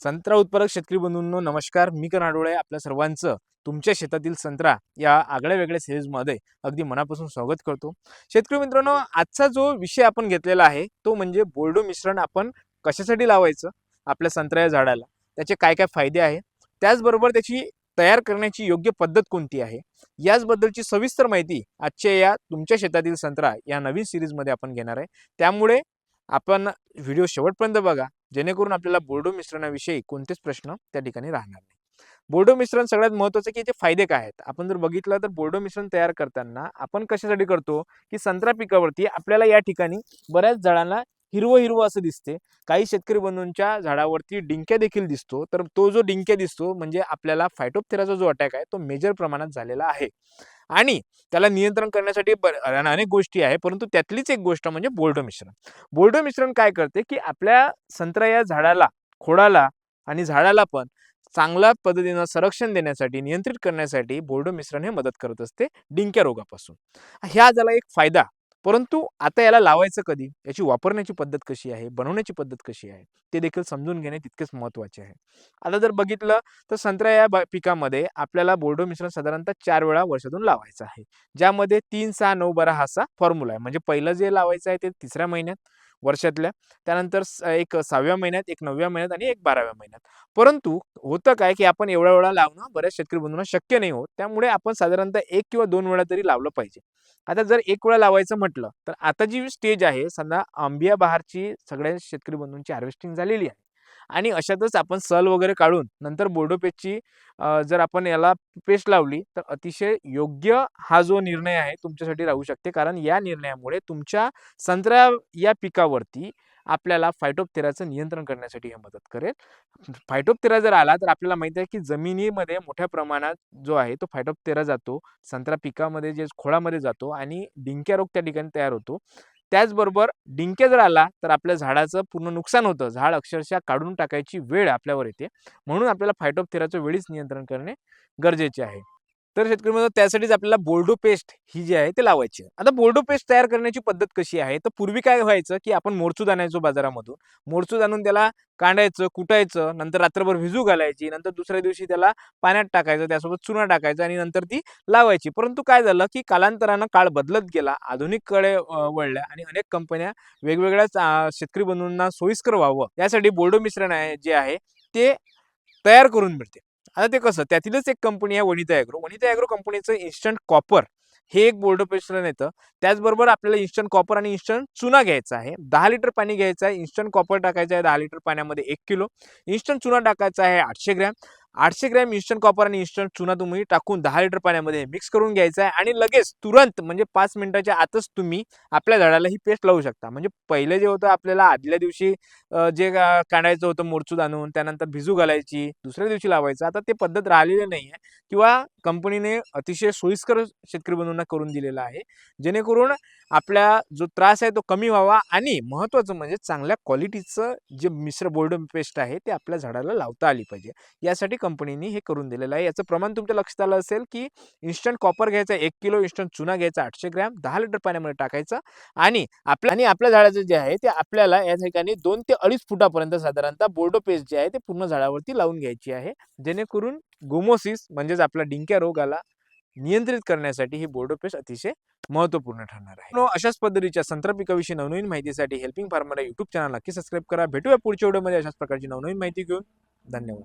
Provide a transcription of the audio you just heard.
संत्रा उत्पादक शेतकरी बंधूंनो नमस्कार. मी कनाडोळे आपल्या सर्वांचं. तुमच्या शेतातील संत्रा या आगळ्या वेगळ्या सिरीजमध्ये अगदी मनापासून स्वागत करतो. शेतकरी मित्रांनो आजचा जो विषय आपण घेतलेला आहे तो म्हणजे बोर्डो मिश्रण आपण कशासाठी लावायचं? आपल्या संत्रा या झाडाला. त्याचे काय काय फायदे आहेत त्याचबरोबर त्याची तयार करण्याची योग्य पद्धत कोणती आहे? याचबद्दलची सविस्तर माहिती आजच्या या तुमच्या शेतातील संत्रा या नवीन सिरीजमध्ये आपण घेणार आहे. त्यामुळे आपण व्हिडिओ शेवटपर्यंत बघा जेणेकरून आपल्याला बोर्डो मिश्रणाविषयी कोणतेच प्रश्न त्या ठिकाणी राहणार नाही. बोर्डो मिश्रण सगळ्यात महत्वाचं की याचे फायदे काय आहेत? आपण जर बघितलं तर बोर्डो मिश्रण तयार करताना आपण कशासाठी करतो? की संत्रा पिकावरती आपल्याला या ठिकाणी बऱ्याच जळांना हिरवं हिरवं असं दिसते. काही शेतकरी बंधूंच्या झाडावरती डिंक्या देखील दिसतो. तर तो जो डिंक्या दिसतो म्हणजे आपल्याला फायटोपथेराचा जो अटॅक आहे तो मेजर प्रमाणात झालेला आहे. आणि त्याला नियंत्रण करण्यासाठी अनेक गोष्टी आहे परंतु त्यातलीच एक गोष्ट म्हणजे बोर्डो मिश्रण. बोर्डो मिश्रण काय करते की आपल्या संत्रा या झाडाला खोडाला आणि झाडाला पण चांगल्या पद्धतीनं संरक्षण देण्यासाठी नियंत्रित करण्यासाठी बोर्डो मिश्रण हे मदत करत असते डिंक्या रोगापासून. ह्या झाला एक फायदा परंतु आता याला लावायचं कधी? याची वापरण्याची पद्धत कशी आहे? बनवण्याची पद्धत कशी आहे? ते देखील समजून घेणे तितकेच महत्त्वाचे आहे. आता जर बघितलं तर संत्रा या पिकामध्ये आपल्याला बोर्डो मिश्रण साधारणतः चार वेळा वर्षातून लावायचं आहे. ज्यामध्ये तीन सहा नऊ बारा हा असा फॉर्म्युला आहे. म्हणजे पहिलं जे लावायचं आहे ते तिसऱ्या महिन्यात. वर्षातल्या. त्यानंतर स- एक सहाव्या महिन्यात एक नवव्या महिन्यात आणि एक बाराव्या महिन्यात. परंतु होतं काय की आपण एवढ्या वेळा लावणं बऱ्याच शेतकरी बंधूंना शक्य नाही होत. त्यामुळे आपण साधारणतः एक किंवा दोन वेळा तरी लावलं पाहिजे. आता जर एक वेळा लावायचं म्हटलं तर आता जी स्टेज आहे समजा आंबिया बहारची सगळ्या शेतकरी बंधूंची हार्वेस्टिंग झालेली आहे. आणि अशातच आपण सल वगैरे काढून नंतर बोर्डो पेस्टची जर आपण याला पेस्ट लावली तर अतिशय योग्य हा जो निर्णय आहे तुमच्यासाठी राहू शकते. कारण या निर्णयामुळे तुमच्या संत्रा या पिकावरती आपल्याला फायटोपथेराचं नियंत्रण करण्यासाठी हे मदत करेल. फायटोपथेरा जर आला तर आपल्याला माहिती आहे की जमिनीमध्ये मोठ्या प्रमाणात जो आहे तो फायटोपथेरा जातो. संत्रा पिकामध्ये जे खोळामध्ये जातो आणि डिंक्या रोग त्या ठिकाणी तयार होतो. त्याचबरोबर डिंके जर आला तर आपल्या झाडाचं पूर्ण नुकसान होतं. झाड अक्षरशः काढून टाकायची वेळ आपल्यावर येते. म्हणून आपल्याला फायटोपथेराचं वेळीच नियंत्रण करणे गरजेचे आहे. तर शेतकरी म्हणतो त्यासाठीच आपल्याला बोर्डो पेस्ट ही जी आहे ते लावायची आहे. आता बोर्डो पेस्ट तयार करण्याची पद्धत कशी आहे? तर पूर्वी काय व्हायचं की आपण मोरचूद आणायचो बाजारामधून मोरचूद आणून त्याला कांडायचं कुटायचं नंतर रात्रभर भिजू घालायची नंतर दुसऱ्या दिवशी त्याला पाण्यात टाकायचं त्यासोबत चुना टाकायचा आणि नंतर ती लावायची. परंतु काय झालं की कालांतरानं काळ बदलत गेला आधुनिककडे वळल्या आणि अनेक कंपन्या वेगवेगळ्याच शेतकरी बंधूंना सोयीस्कर व्हावं यासाठी बोर्डो मिश्रण आहे जे आहे ते तयार करून मिळते. आता ते कसं त्यातीलच एक कंपनी आहे वनिता ॲग्रो. वनिता ॲग्रो कंपनीचं इन्स्टंट कॉपर हे एक बोर्ड मिश्रण येतं त्याचबरोबर आपल्याला इन्स्टंट कॉपर आणि इन्स्टंट चुना घ्यायचा आहे. दहा लिटर पाणी घ्यायचं आहे. इन्स्टंट कॉपर टाकायचं आहे दहा लिटर पाण्यामध्ये एक किलो. इन्स्टंट चुना टाकायचा आहे आठशे ग्रॅम. आठशे ग्रॅम इन्स्टंट कॉपर आणि इन्स्टंट चुना तुम्ही टाकून दहा लिटर पाण्यामध्ये मिक्स करून घ्यायचा आहे आणि लगेच तुरंत म्हणजे पाच मिनिटाच्या आतच तुम्ही आपल्या झाडाला ही पेस्ट लावू शकता. म्हणजे पहिले जे होतं आपल्याला आदल्या दिवशी जे काढायचं होतं मोरचूद आणून त्यानंतर भिजू घालायची दुसऱ्या दिवशी लावायचं. आता ते पद्धत राहिलेली नाही आहे किंवा कंपनीने अतिशय सोयीस्कर शेतकरी बंधूंना करून दिलेला आहे. जेणेकरून आपल्या जो त्रास आहे तो कमी व्हावा आणि महत्त्वाचं म्हणजे चांगल्या क्वालिटीचं जे मिश्र बोर्ड पेस्ट आहे ते आपल्या झाडाला लावता आली पाहिजे. यासाठी कंपनीने हे करून दिलेलं आहे. याचं प्रमाण तुमच्या लक्षात आलं असेल की इन्स्टंट कॉपर घ्यायचा एक किलो इन्स्टंट चुना घ्यायचा आठशे ग्रॅम दहा लिटर पाण्यामध्ये टाकायचा आणि आपल्या आणि आपल्या झाडाचं जे आहे ते आपल्याला या ठिकाणी दोन ते अडीच फुटापर्यंत साधारणतः बोर्डो पेस्ट जे आहे ते पूर्ण झाडावरती लावून घ्यायची आहे. जेणेकरून गोमोसिस म्हणजेच आपला डिंक्या रोगाला नियंत्रित करण्यासाठी ही बोर्डो पेस्ट अतिशय महत्त्वपूर्ण ठरणार आहे. अशाच पद्धतीच्या संत्र पिकाविषयी नवनवीन माहितीसाठी हेल्पिंग फार्मर युट्यूब चॅनल नक्की सबस्क्राईब करा. भेटूया पुढच्या व्हिडिओमध्ये अशाच प्रकारची नवनवीन माहिती घेऊन. धन्यवाद.